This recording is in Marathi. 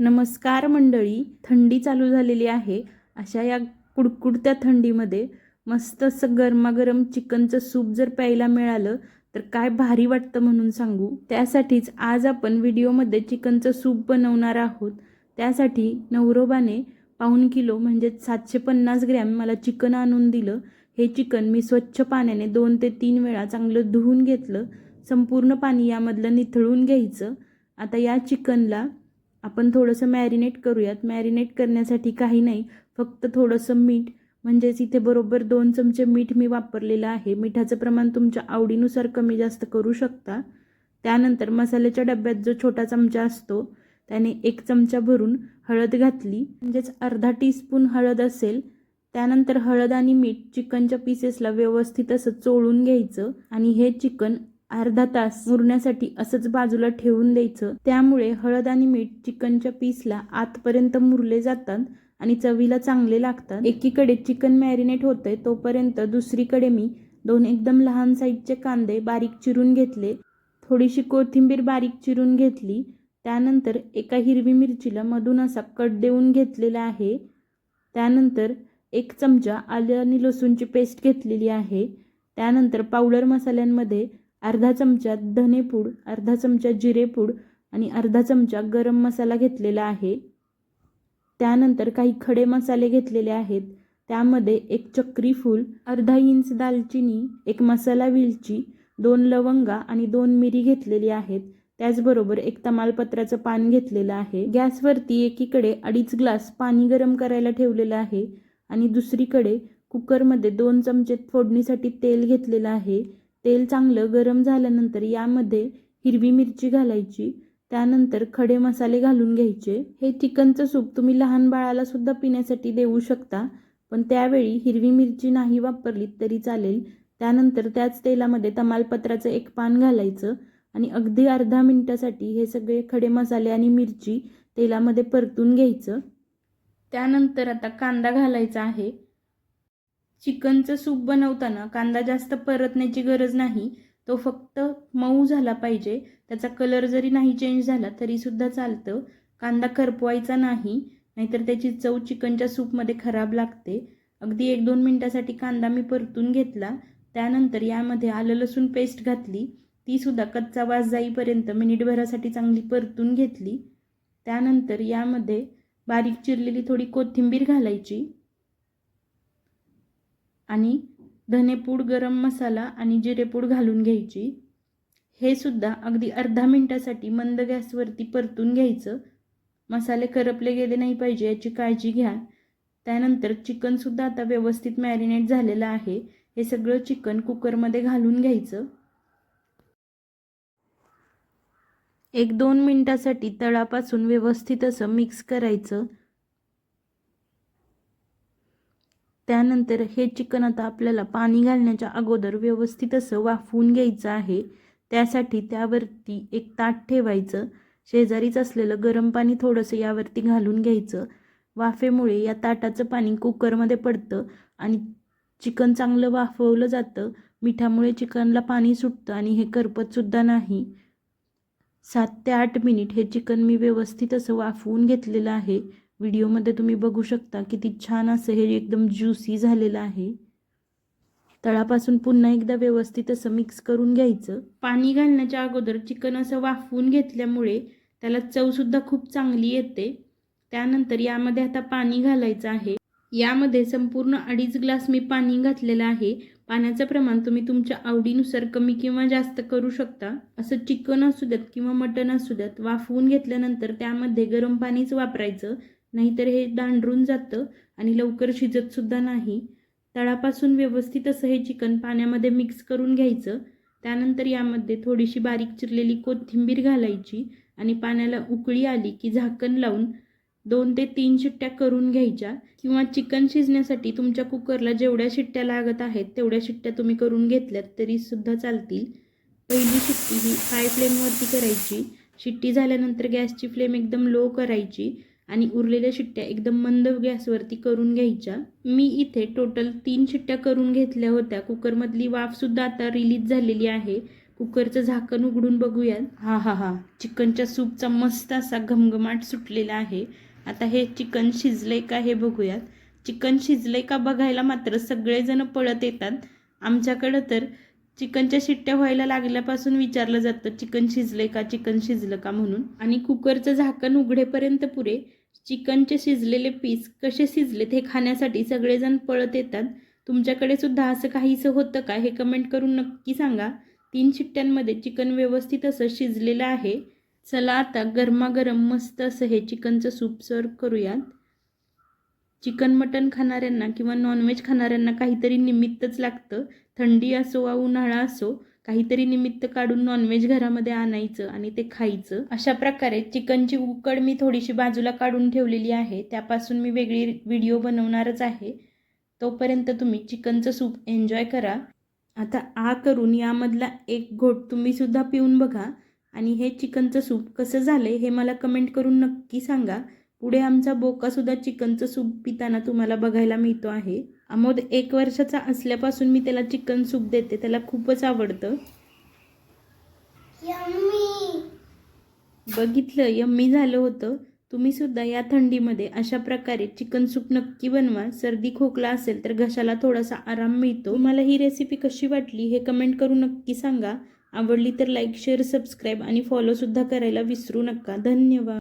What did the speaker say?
नमस्कार मंडळी थंडी चालू झालेली आहे. अशा या कुडकुडत्या थंडीमध्ये मस्त असं गरमागरम चिकनचं सूप जर प्यायला मिळालं तर काय भारी वाटतं म्हणून सांगू. त्यासाठीच आज आपण व्हिडिओमध्ये चिकनचं सूप बनवणार आहोत. त्यासाठी नवरोबाने पाऊण किलो म्हणजे सातशे पन्नास ग्रॅम मला चिकन आणून दिलं. हे चिकन मी स्वच्छ पाण्याने दोन ते तीन वेळा चांगलं धुवून घेतलं. संपूर्ण पाणी यामधलं निथळून घ्यायचं. आता या चिकनला आपण थोडंसं मॅरिनेट करूयात. मॅरिनेट करण्यासाठी काही नाही फक्त थोडंसं मीठ म्हणजेच इथे बरोबर दोन चमचे मीठ मी वापरलेलं आहे. मिठाचं प्रमाण तुमच्या आवडीनुसार कमी जास्त करू शकता. त्यानंतर मसाल्याच्या डब्यात जो छोटा चमचा असतो त्याने एक चमचा भरून हळद घातली. म्हणजेच अर्धा टीस्पून हळद असेल. त्यानंतर हळद आणि मीठ चिकनच्या पीसेसला व्यवस्थित असं चोळून घ्यायचं आणि हे चिकन अर्धा तास मुरण्यासाठी असंच बाजूला ठेवून द्यायचं. त्यामुळे हळद आणि मीठ चिकनच्या पीसला आतपर्यंत मुरले जातात आणि चवीला चांगले लागतात. एकीकडे चिकन मॅरिनेट होतंय तोपर्यंत दुसरीकडे मी दोन एकदम लहान साईजचे कांदे बारीक चिरून घेतले. थोडीशी कोथिंबीर बारीक चिरून घेतली. त्यानंतर एका हिरवी मिरचीला मधून असा कट देऊन घेतलेला आहे. त्यानंतर एक चमचा आले आणि लसूणची पेस्ट घेतलेली आहे. त्यानंतर पावडर मसाल्यांमध्ये अर्धा चमचा धनेपूड अर्धा चमचा जिरेपूड आणि अर्धा चमचा गरम मसाला घेतलेला आहे. त्यानंतर काही खडे मसाले घेतलेले आहेत. त्यामध्ये एक चक्री फूल अर्धा इंच दालचिनी एक मसाला विलची दोन लवंगा आणि दोन मिरी घेतलेली आहेत. त्याचबरोबर एक तमालपत्राचं पान घेतलेलं आहे. गॅसवरती एकीकडे अडीच ग्लास पाणी गरम करायला ठेवलेलं आहे आणि दुसरीकडे कुकरमध्ये दोन चमचे फोडणीसाठी तेल घेतलेलं आहे. तेल चांगलं गरम झाल्यानंतर यामध्ये हिरवी मिरची घालायची. त्यानंतर खडे मसाले घालून घ्यायचे. हे चिकनचं सूप तुम्ही लहान बाळाला सुद्धा पिण्यासाठी देऊ शकता पण त्यावेळी हिरवी मिरची नाही वापरली तरी चालेल. त्यानंतर त्याच तेलामध्ये तमालपत्राचं एक पान घालायचं आणि अगदी अर्धा मिनिटासाठी हे सगळे खडे मसाले आणि मिरची तेलामध्ये परतून घ्यायचं. त्यानंतर आता कांदा घालायचा आहे. चिकनचं सूप बनवताना कांदा जास्त परतण्याची गरज नाही. तो फक्त मऊ झाला पाहिजे. त्याचा कलर जरी नाही चेंज झाला तरीसुद्धा चालतं. कांदा करपवायचा नाही नाहीतर त्याची चव चिकनच्या सूपमध्ये खराब लागते. अगदी एक दोन मिनटासाठी कांदा मी परतून घेतला. त्यानंतर यामध्ये आलं लसूण पेस्ट घातली. तीसुद्धा कच्चा वास जाईपर्यंत मिनिटभरासाठी चांगली परतून घेतली. त्यानंतर यामध्ये बारीक चिरलेली थोडी कोथिंबीर घालायची. आणि धनेपूड गरम मसाला आणि जिरेपूड घालून घ्यायची. हे सुद्धा अगदी अर्धा मिनटासाठी मंद गॅसवरती परतून घ्यायचं. मसाले करपले गेले नाही पाहिजे याची काळजी घ्या. त्यानंतर चिकनसुद्धा आता व्यवस्थित मॅरिनेट झालेलं आहे. हे सगळं चिकन कुकरमध्ये घालून घ्यायचं. एक दोन मिनटासाठी तळापासून व्यवस्थित असं मिक्स करायचं. त्यानंतर हे चिकन आता आपल्याला पाणी घालण्याच्या अगोदर व्यवस्थित असं वाफवून घ्यायचं आहे. त्यासाठी त्यावरती एक ताट ठेवायचं. शेजारीच असलेलं गरम पाणी थोडंसं यावरती घालून घ्यायचं. वाफेमुळे या ताटाचं पाणी कुकरमध्ये पडतं आणि चिकन चांगलं वाफवलं जातं. मिठामुळे चिकनला पाणी सुटतं आणि हे करपतसुद्धा नाही. सात ते आठ मिनिट हे चिकन मी व्यवस्थित असं वाफवून घेतलेलं आहे. व्हिडिओमध्ये तुम्ही बघू शकता किती छान असं हे एकदम ज्युसी झालेलं आहे. तळापासून पुन्हा एकदा व्यवस्थित असं मिक्स करून घ्यायचं. पाणी घालण्याच्या अगोदर चिकन असं वाफवून घेतल्यामुळे त्याला चवसुद्धा खूप चांगली येते. त्यानंतर यामध्ये आता पाणी घालायचं आहे. यामध्ये संपूर्ण अडीच ग्लास मी पाणी घातलेलं आहे. पाण्याचं प्रमाण तुम्ही तुमच्या आवडीनुसार कमी किंवा जास्त करू शकता. असं चिकन असू द्यात किंवा मटण असू द्यात वाफवून घेतल्यानंतर त्यामध्ये गरम पाणीच वापरायचं. नाहीतर हे दांडरून जातं आणि लवकर शिजतसुद्धा नाही. तळापासून व्यवस्थित असं हे चिकन पाण्यामध्ये मिक्स करून घ्यायचं. त्यानंतर यामध्ये थोडीशी बारीक चिरलेली कोथिंबीर घालायची आणि पाण्याला उकळी आली की झाकण लावून दोन ते तीन शिट्ट्या करून घ्यायच्या. किंवा चिकन शिजण्यासाठी तुमच्या कुकरला जेवढ्या शिट्ट्या लागत आहेत तेवढ्या शिट्ट्या तुम्ही करून घेतल्यात तरीसुद्धा चालतील. पहिली शिट्टी ही हाय फ्लेमवरती करायची. शिट्टी झाल्यानंतर गॅसची फ्लेम एकदम लो करायची. आणि उरलेल्या शिट्ट्या एकदम मंद गॅसवरती करून घ्यायच्या. मी इथे टोटल तीन शिट्ट्या करून घेतल्या होत्या. कुकरमधली वाफसुद्धा आता रिलीज झालेली आहे. कुकरचं झाकण उघडून बघूयात. हा हा हा. चिकनच्या सूपचा मस्त असा घमघमाट सुटलेला आहे. आता हे चिकन शिजलंय का हे बघूयात. चिकन शिजलंय का बघायला मात्र सगळेजण पळत येतात. आमच्याकडं तर चिकनच्या शिट्ट्या व्हायला लागल्यापासून विचारलं जातं चिकन शिजलंय का चिकन शिजलं का म्हणून. आणि कुकरचं झाकण उघडेपर्यंत पुरे. चिकनचे शिजलेले पीस कसे शिजलेत हे खाण्यासाठी सगळेजण पळत येतात. तुमच्याकडे सुद्धा असं काहीसं होतं का हे कमेंट करून नक्की सांगा. तीन शिट्ट्यांमध्ये चिकन व्यवस्थित असं शिजलेलं आहे. चला आता गरमागरम मस्त असं हे चिकनचं सूप सर्व करूयात. चिकन मटन खाणाऱ्यांना किंवा नॉनव्हेज खाणाऱ्यांना काहीतरी निमित्तच लागतं. थंडी असो वा उन्हाळा असो काहीतरी निमित्त काढून नॉनव्हेज घरामध्ये आणायचं आणि ते खायचं. अशा प्रकारे चिकनची उकड मी थोडीशी बाजूला काढून ठेवलेली आहे. त्यापासून मी वेगळी व्हिडिओ बनवणारच आहे. तोपर्यंत तुम्ही चिकनचं सूप एन्जॉय करा. आता आ करून यामधला एक घोट तुम्ही सुद्धा पिऊन बघा. आणि हे चिकनचं सूप कसं झालंय हे मला कमेंट करून नक्की सांगा. पुढे आमचा बोकासुद्धा चिकनचं सूप पिताना तुम्हाला बघायला मिळतो आहे. अमोद एक वर्षाचा असल्यापासून मी त्याला चिकन सूप देते. त्याला खूपच आवडतं. यम्मी. बघितलं यम्मी झालं होतं. तुम्ही सुद्धा या थंडीमध्ये अशा प्रकारे चिकन सूप नक्की बनवा. सर्दी खोकला असेल तर घशाला थोडासा आराम मिळतो. मला ही रेसिपी कशी वाटली हे कमेंट करून नक्की सांगा. आवडली तर लाईक शेअर सबस्क्राईब आणि फॉलोसुद्धा करायला विसरू नका. धन्यवाद.